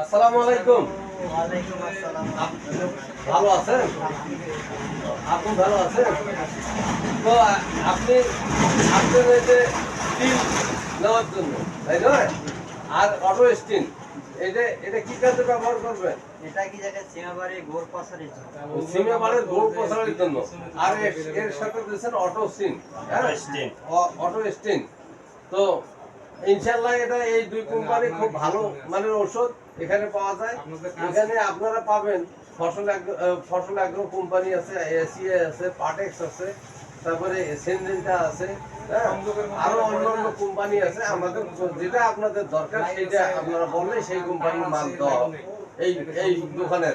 আসসালামু আলাইকুম। ভালো আছেন? আপনি ভালো আছেন? তো আপনি আপনার যে স্টিল নেওয়ার জন্য তাই নয়? আর অটো স্টিল এটা এটা কি কাজে ব্যবহার করবেন? এটা কি গোর জন্য। আর এর সাথে দিয়েছেন অটো স্টিন Stin। অটো স্টিন তো ইনশাল্লাহ এটা এই দুই কোম্পানি খুব ভালো মানের ওষুধ এখানে পাওয়া যায়। এখানে আপনারা পাবেন ফসল ফসল অ্যাগ্রো কোম্পানি আছে এসিএ আছে পাটেক্স আছে তারপরে সেনজেন্টা আছে হ্যাঁ? আরও অন্য অন্য কোম্পানি আছে আমাদের যেটা আপনাদের দরকার সেটা আপনারা বললে সেই কোম্পানির মাল দেওয়া হবে। এই এই দোকানের।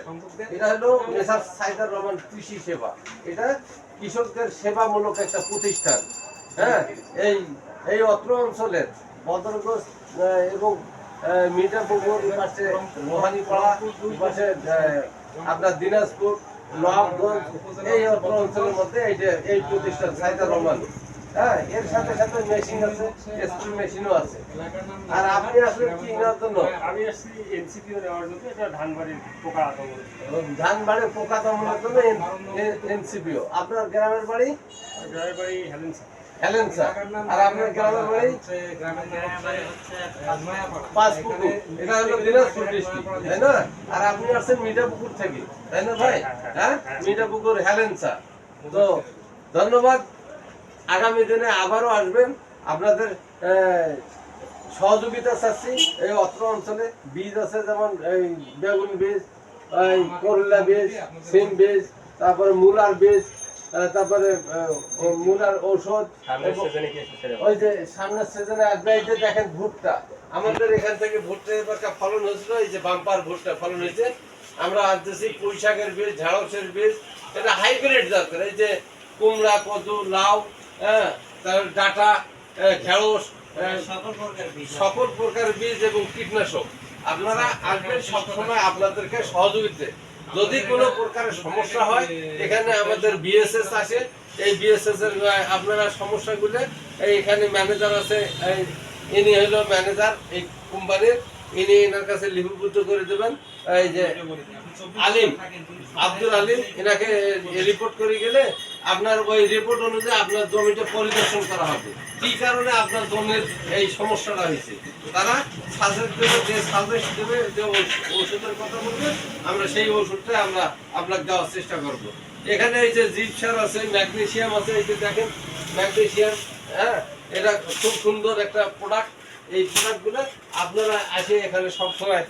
এটা হলো মেসার সাইদার রহমান কৃষি সেবা। এটা কৃষকদের সেবামূলক একটা প্রতিষ্ঠান হ্যাঁ? এই এই অত্র অঞ্চলের বদরগঞ্জ এবং মিঠাপুকুর পাশে লোহানীপাড়া পাশে আপনার দিনাজপুর নবাবগঞ্জ এই অঞ্চলের মধ্যে এই যে এই প্রতিষ্ঠান রহমান। হ্যাঁ এর সাথে সাথে মেশিন আছে স্প্রে মেশিনও আছে। আর আপনি আসলে কি নেওয়ার জন্য? আমি আসছি এনসিপিও নেওয়ার জন্য এটা ধানবাড়ির পোকা পোকা দমনের জন্য এনসিপিও আপনার গ্রামের বাড়ি? ড্রাইভার বাড়ি হেলেন স্যার হেলেন্সা আর আপনার গ্রামের বাড়ি? এটা হলো দিনাজপুর ডিস্ট্রিক্ট তাই না? আর আপনি আসছেন মিঠাপুকুর থেকে তাই না ভাই? হ্যাঁ মিঠাপুকুর হেলেন্সা তো ধন্যবাদ। আগামী দিনে আবারও আসবেন। আপনাদের সহযোগিতা চাচ্ছি এই অত্র অঞ্চলে। বীজ আছে যেমন এই বেগুন বীজ করলা বীজ সিম বীজ তারপরে মূলার বীজ তারপরে মূলার ঔষধ ওই যে সামনের সিজনে আসবে এই যে দেখেন ভুট্টা। আমাদের এখান থেকে ভুট্টা এবার ফলন হয়েছিল এই যে বাম্পার ভুট্টা ফলন হয়েছে। আমরা আনতেছি পুঁই শাকের বীজ ঢেঁড়সের বীজ। এটা হাইব্রিড দরকার এই যে কুমড়া কদু লাউ হ্যাঁ তারপর ডাটা ঢেঁড়স সকল প্রকার বীজ সকল প্রকার বীজ এবং কীটনাশক। আপনারা আসবেন সবসময় আপনাদেরকে সহযোগিতা যদি কোনো প্রকারের সমস্যা হয়, এখানে আমাদের বিএসএস আছে। এই বিএসএস এর আপনারা সমস্যাগুলো এখানে ম্যানেজার আছে ইনি হলো ম্যানেজার এই কোম্পানির ইনি এনার কাছে লিপিবদ্ধ করে দেবেন। এই যে আলিম, আব্দুল আলিম, এনাকে রিপোর্ট করে গেলে আপনার ওই রিপোর্ট অনুযায়ী আপনার জমিটা পরিদর্শন করা হবে। কি কারণে আপনার জমির এই সমস্যাটা হয়েছে? তারা সাজেস্ট দেবে, যে সাজেস্ট দেবে যে ওষুধের কথা বলবে, আমরা সেই ওষুধটা আমরা আপনাকে দেওয়ার চেষ্টা করব। এখানে এই যে জিপ সার আছে ম্যাগনেসিয়াম আছে, এই যে দেখেন ম্যাগনেসিয়াম হ্যাঁ এটা খুব সুন্দর একটা প্রোডাক্ট এই প্রোডাক্টগুলো আপনারা এসে এখানে সবসময়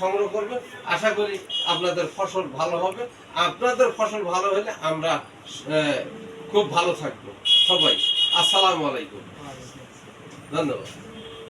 সংগ্রহ করবেন। আশা করি আপনাদের ফসল ভালো হবে। আপনাদের ফসল ভালো হলে আমরা খুব ভালো থাকব। সবাই, আসসালামু আলাইকুম। ধন্যবাদ।